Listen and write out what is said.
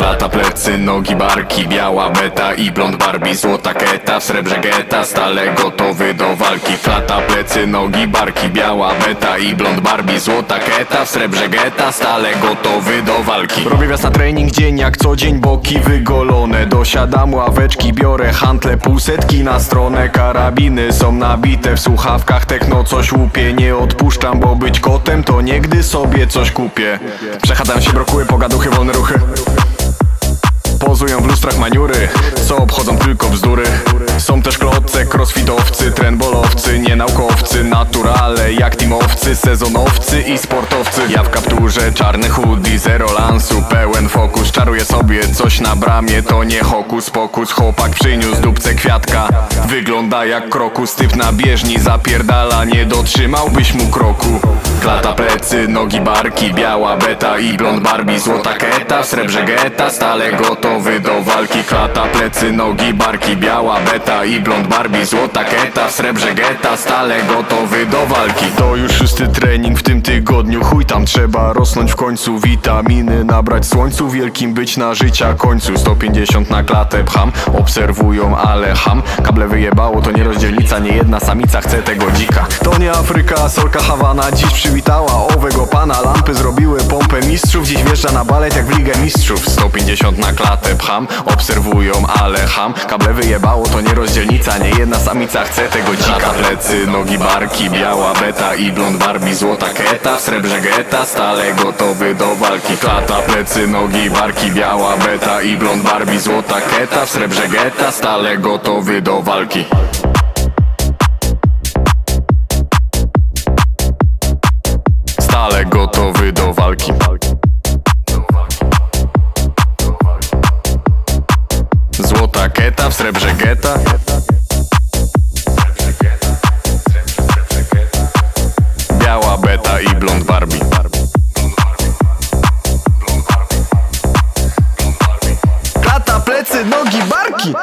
Klata, plecy, nogi, barki Biała beta i blond Barbie Złota keta w srebrze geta Stale gotowy do walki. Klata, plecy, nogi, barki Biała beta i blond Barbie Złota keta w srebrze geta Stale gotowy do walki. Robię wjazd na trening dzień jak co dzień Boki wygolone Dosiadam ławeczki, biorę hantle Półsetki na stronę. Karabiny są nabite w słuchawkach Techno coś łupie Nie odpuszczam, bo być kotem To niegdy sobie coś kupię. Przechadzam się brokuły, pogaduchy, wolne ruchy Lustrach maniury, co obchodzą tylko bzdury. Są też klocek, crossfitowcy, trendbolowcy, nie naukowcy Naturale jak teamowcy, sezonowcy i sportowcy. Ja w kapturze, czarny hoodie, zero lansu, fokus Czaruję sobie coś na bramie, to nie hokus pokus. Chłopak przyniósł dupce kwiatka, wygląda jak krokus. Typ na bieżni zapierdala, nie dotrzymałbyś mu kroku. Klata plecy, nogi barki, biała beta i blond Barbie. Złota keta, w srebrze geta, stale gotowy do walki. Klata plecy, nogi barki, biała beta i blond Barbie. Złota keta, w srebrze geta, stale gotowy do walki. To już szósty trening w tym tygodniu, chuj tam trzeba rosnąć w końcu. Witaminy nabrać słońcu, wielkim być na życia końcu. 150 na klatę pcham, obserwują ale ham. Kable wyjebało, to nie rozdzielnica, nie jedna samica chce tego dzika. To nie Afryka, solka Hawana. Dziś przywitała owego pana Lampy zrobiły pompę mistrzów, dziś wjeżdża na balet jak w Ligę Mistrzów. 150 na klatę pcham, obserwują ale ham Kable wyjebało, to nie rozdzielnica, nie jedna samica chce tego dzika. Plecy, nogi, barki, biała beta i blond Barbie Złota keta, w srebrze geta, stale gotowy do walki. Klata, plecy, nogi, barki, biała beta i blond Barbie Złota keta, w srebrze geta, stale gotowy do walki ale gotowy do walki. Złota keta w srebrze geta. Biała beta i blond Barbie. Klata, plecy, nogi, barki.